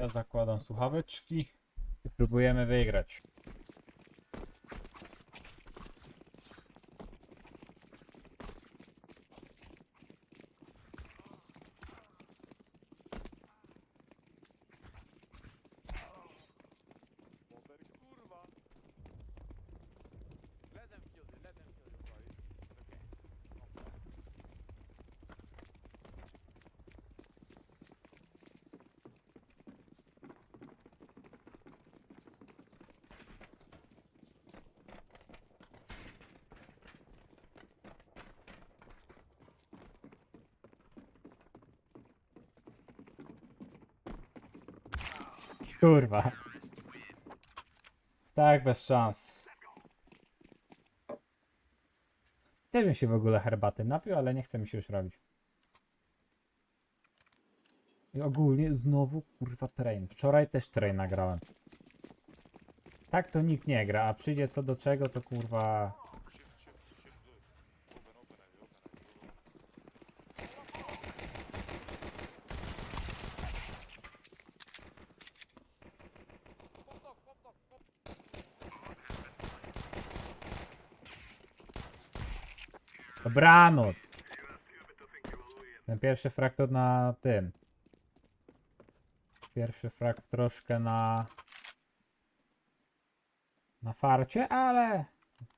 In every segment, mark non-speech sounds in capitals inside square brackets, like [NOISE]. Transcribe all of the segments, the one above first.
Ja zakładam słuchaweczki i próbujemy wygrać. Kurwa. Tak, bez szans. Też bym się w ogóle herbaty napił, ale nie chce mi się już robić. I ogólnie znowu kurwa train. Wczoraj też train nagrałem. Tak to nikt nie gra, a przyjdzie co do czego to kurwa... Dobranoc! Ten pierwszy frag to na tym. Pierwszy frag troszkę na... Na farcie, ale...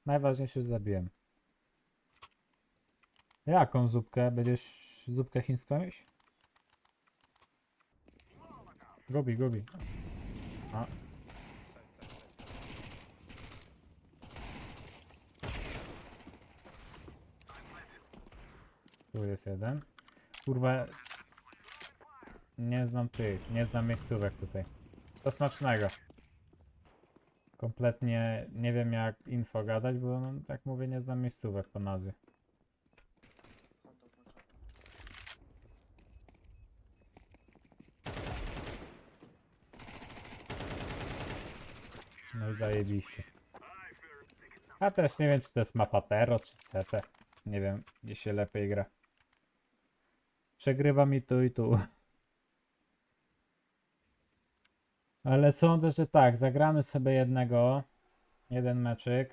Najważniejsze zabiłem. Jaką zupkę? Będziesz zupkę chińską jeść? Gobi, gobi. A, tu jest jeden. Kurwa... Nie znam tych, nie znam miejscówek tutaj. To smacznego. Kompletnie nie wiem jak info gadać, bo no, tak mówię, nie znam miejscówek po nazwie. No i zajebiście. A też nie wiem, czy to jest mapa Tero, czy CT. Nie wiem, gdzie się lepiej gra. Przegrywa mi tu i tu. Ale sądzę, że tak, zagramy sobie jednego. Jeden meczyk.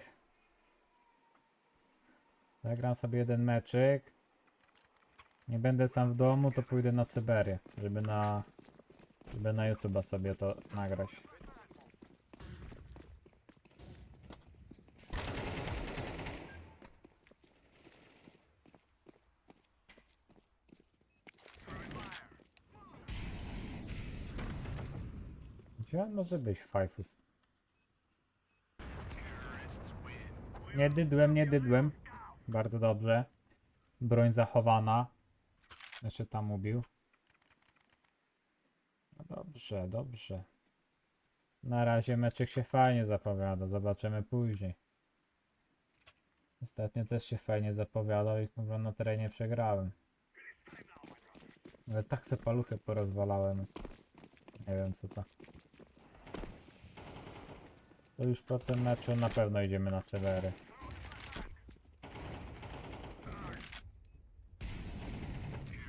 Zagram sobie jeden meczyk. Nie będę sam w domu, to pójdę na Syberię, żeby na żeby na YouTube'a sobie to nagrać. Gdzie on może być, Fajfus? Nie dydłem, nie dydłem. Bardzo dobrze. Broń zachowana. Jeszcze tam ubił. No dobrze, dobrze. Na razie meczek się fajnie zapowiada. Zobaczymy później. Ostatnio też się fajnie zapowiadał i na terenie przegrałem. Ale tak se paluchy porozwalałem. Nie wiem co to. To już po tym meczu na pewno idziemy na Sewery.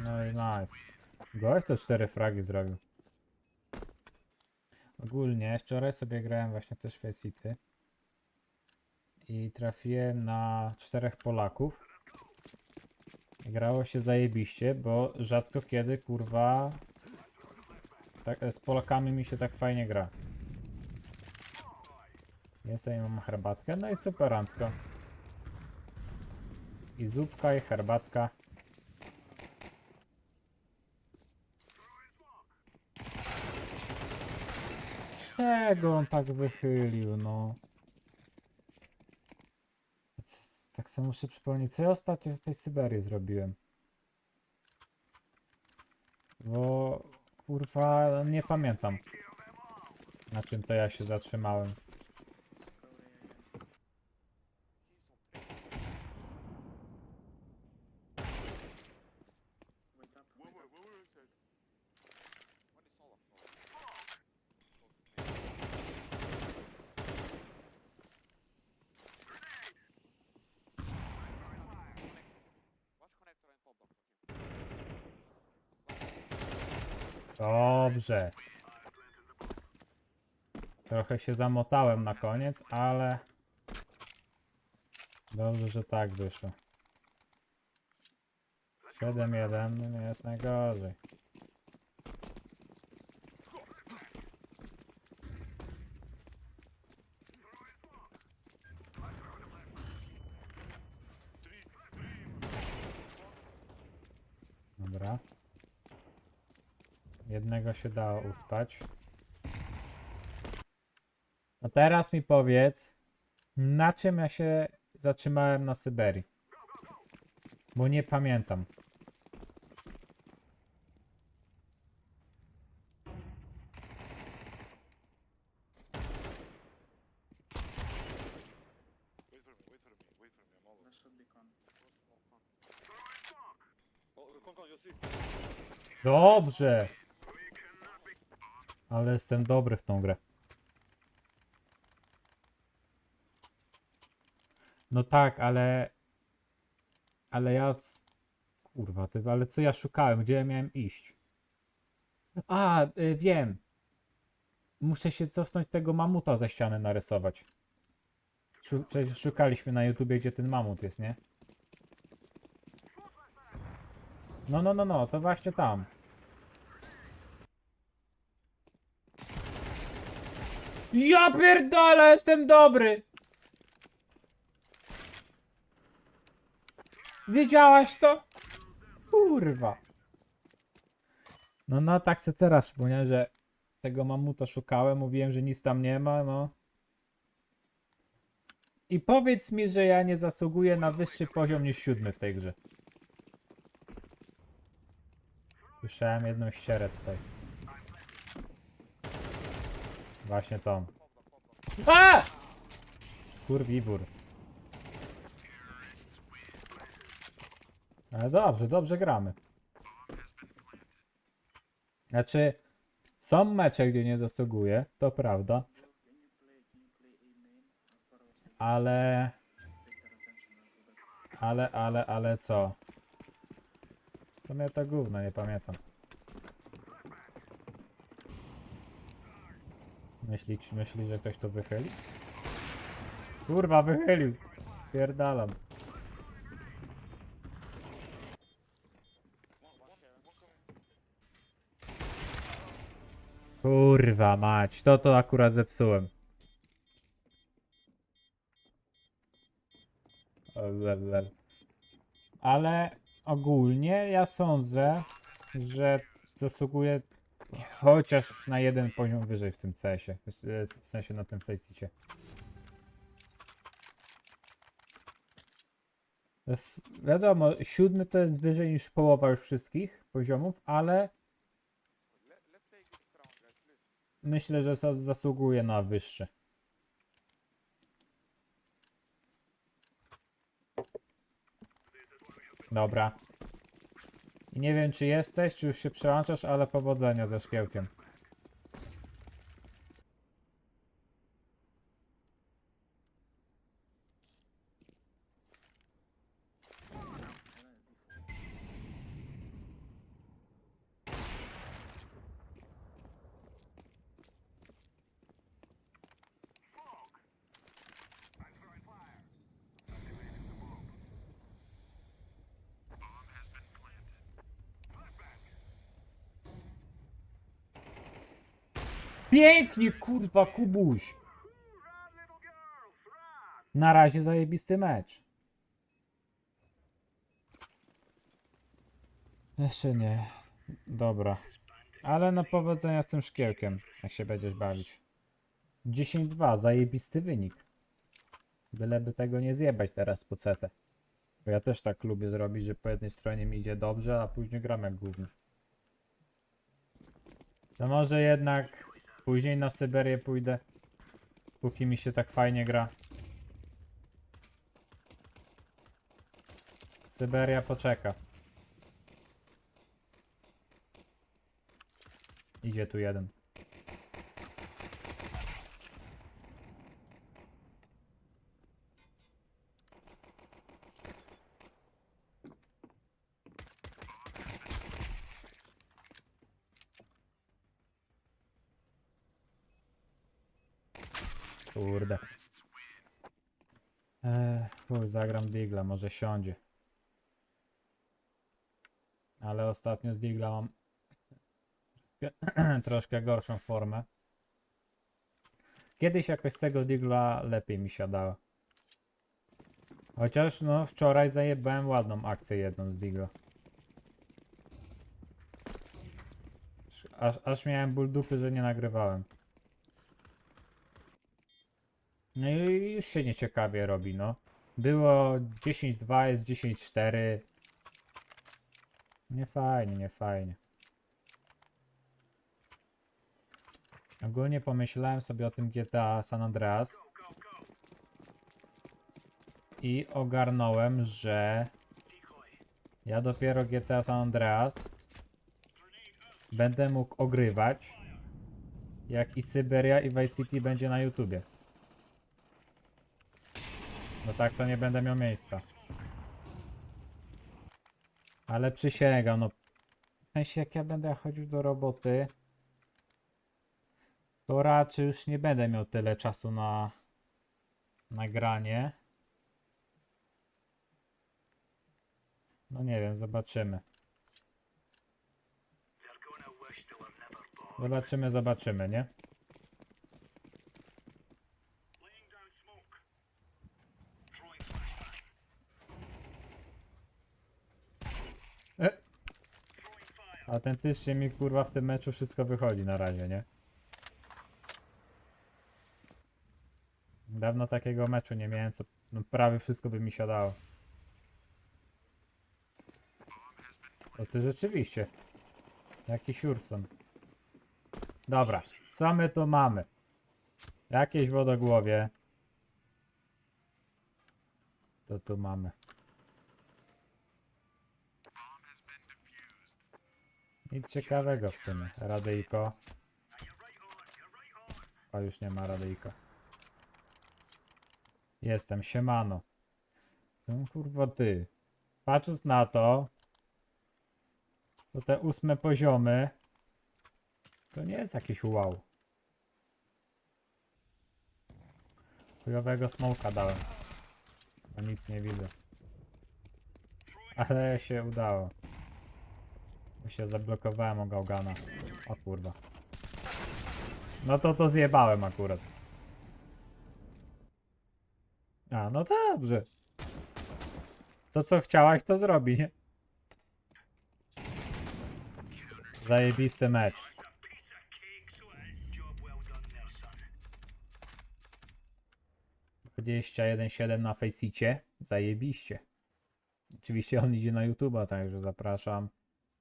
No i nice. Gość to 4 fragi zrobił. Ogólnie wczoraj sobie grałem właśnie też w City. I trafiłem na czterech Polaków. Grało się zajebiście, bo rzadko kiedy kurwa tak, z Polakami mi się tak fajnie gra. Jestem i mam herbatkę, no i superancko. I zupka, i herbatka. Czego on tak wychylił, no? Tak sobie muszę przypomnieć, co ja ostatnio w tej Syberii zrobiłem. Bo kurwa nie pamiętam na czym to ja się zatrzymałem. Dobrze. Trochę się zamotałem na koniec, ale... Dobrze, że tak wyszło. 7-1 jest najgorzej. Jednego się dało uspać. No teraz mi powiedz, na czym ja się zatrzymałem na Syberii? Bo nie pamiętam. Dobrze! Ale jestem dobry w tą grę. No tak, ale... Ale ja... Kurwa, ty, ale co ja szukałem? Gdzie ja miałem iść? A, y, wiem. Muszę się cofnąć tego mamuta ze ściany narysować. Przecież szukaliśmy na YouTubie, gdzie ten mamut jest, nie? No, no, no, no, to właśnie tam. Ja pierdolę, jestem dobry! Wiedziałaś to? Kurwa. No, no, tak se teraz przypomniałem, że tego mamuta szukałem, mówiłem, że nic tam nie ma, no. I powiedz mi, że ja nie zasługuję na wyższy poziom niż siódmy w tej grze. Słyszałem jedną ścierę tutaj. Właśnie tą. A! Skurwiwór. Ale dobrze, dobrze gramy. Znaczy, są mecze, gdzie nie zasługuję, to prawda, ale, ale, ale, ale co? W sumie to gówno, nie pamiętam. Myślisz, myśli, że ktoś to wychyli? Kurwa, wychylił. Pierdalam. Kurwa mać, to to akurat zepsułem. Ale ogólnie ja sądzę, że zasługuję chociaż na jeden poziom wyżej w tym CS-ie. W sensie na tym Faceicie. Wiadomo, siódmy to jest wyżej niż połowa już wszystkich poziomów, ale myślę, że za- zasługuje na wyższy. Dobra. Nie wiem, czy jesteś, czy już się przełączasz, ale powodzenia ze szkiełkiem. Pięknie, kurwa, Kubuś! Na razie zajebisty mecz. Jeszcze nie. Dobra. Ale no powodzenia z tym szkiełkiem, jak się będziesz bawić. 10-2, zajebisty wynik. Byleby tego nie zjebać teraz po CT. Bo ja też tak lubię zrobić, że po jednej stronie mi idzie dobrze, a później gram jak gówno. To może jednak później na Syberię pójdę, póki mi się tak fajnie gra. Syberia poczeka. Idzie tu jeden. Zagram Digla, może siądzie. Ale ostatnio z Digla mam [CLEARS THROAT] troszkę gorszą formę. Kiedyś jakoś z tego Digla lepiej mi siadało. Chociaż no wczoraj zajebałem ładną akcję jedną z Digla. Aż, aż miałem ból dupy, że nie nagrywałem. No i już się nieciekawie robi, no. Było 10-2, jest 10-4. Nie fajnie, nie fajnie. Ogólnie pomyślałem sobie o tym GTA San Andreas i ogarnąłem, że ja dopiero GTA San Andreas będę mógł ogrywać jak i Syberia i Vice City będzie na YouTubie. No tak to nie będę miał miejsca. Ale przysięgam, no. W sensie jak ja będę chodził do roboty, to raczej już nie będę miał tyle czasu na nagranie. No nie wiem, zobaczymy. Zobaczymy, zobaczymy, nie? Autentycznie mi kurwa w tym meczu wszystko wychodzi na razie, nie? Dawno takiego meczu nie miałem, co no, prawie wszystko by mi siadało. To ty rzeczywiście. Jaki Urson. Dobra, co my tu mamy? Jakieś wodogłowie. To tu mamy. Nic ciekawego w sumie. Radyjko. O, już nie ma radyjka. Jestem, siemano. No kurwa ty. Patrząc na to, to te ósme poziomy to nie jest jakiś wow. Chujowego smoka dałem. Bo nic nie widzę. Ale się udało. Się zablokowałem o Gałgana. O kurwa. No to to zjebałem akurat. A, no dobrze. To co chciałaś, to zrobi, nie? Zajebisty mecz. Dwadzieścia jeden siedem na Faceicie. Zajebiście. Oczywiście on idzie na YouTube'a, także zapraszam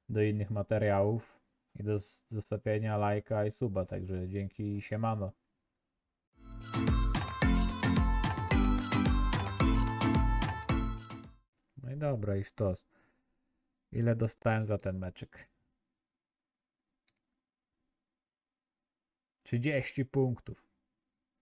do innych materiałów i do zostawienia lajka i suba, także dzięki siemano. No i dobra, i sztos. Ile dostałem za ten meczyk? 30 punktów.